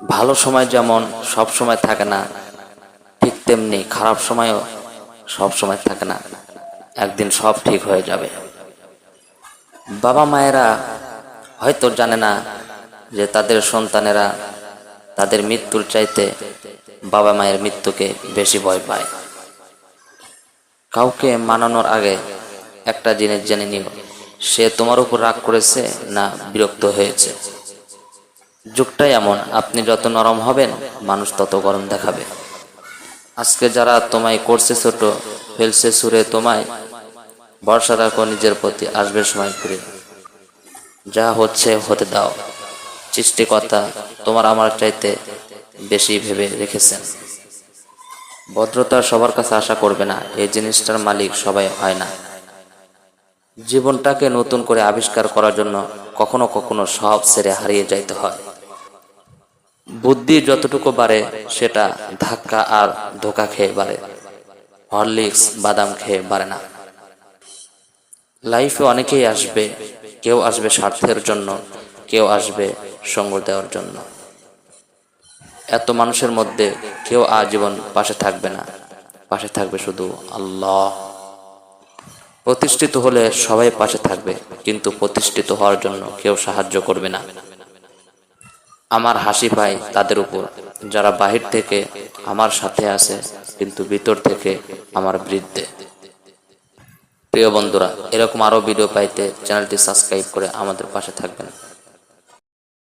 ভালো সময় যেমন সব সময় থাকে না, ঠিক তেমনি খারাপ সময়ও সব সময় থাকে না। একদিন সব ঠিক হয়ে যাবে। বাবা মায়েরা হয়তো জানে না যে তাদের সন্তানেরা তাদের মৃত্যুর চাইতে বাবা মায়ের মৃত্যুকে বেশি ভয় পায়। কাউকে মানানোর আগে একটা জিনিস জেনে নিও, সে তোমার উপর রাগ করেছে না বিরক্ত হয়েছে? যুগটাই এমন, আপনি যত নরম হবেন, মানুষ তত গরম দেখাবে। আজকে যারা তোমায় করছে ছোট, ফেলছে সুরে তোমায়, ভরসা রাখো নিজের প্রতি, আসবে সময় ফিরে। যা হচ্ছে, হতে দাও। সৃষ্টিকর্তা তোমার আমার চাইতে বেশি ভেবে রেখেছেন। ভদ্রতা সবার কাছে আশা করবে না এই জিনিসটার মালিক সবাই হয় না। জীবনটাকে নতুন করে আবিষ্কার করার জন্য কখনো কখনো সব ছেড়ে হারিয়ে যাইতে হয়। বুদ্ধি যতটুকু বাড়ে, সেটা ধাক্কা আর ধোকা খেয়ে বাড়ে। হরলিক্স বাদাম খেয়ে বাড়ে না। লাইফে অনেকেই আসবে, কেউ আসবে স্বার্থের জন্য, কেউ আসবে সঙ্গ দেওয়ার জন্য। এত মানুষের মধ্যে কেউ আজীবন পাশে থাকবে না। পাশে থাকবে শুধু আল্লাহ। প্রতিষ্ঠিত হলে সবাই পাশে থাকবে, কিন্তু প্রতিষ্ঠিত হওয়ার জন্য কেউ সাহায্য করবে না। আমার হাসি পায় তাদের উপর। যারা বাহির থেকে আমার সাথে আছে, কিন্তু ভিতর থেকে আমার বৃদ্ধে। প্রিয় বন্ধুরা, এরকম আরও ভিডিও পাইতে চ্যানেলটি সাবস্ক্রাইব করে আমাদের পাশে থাকবেন।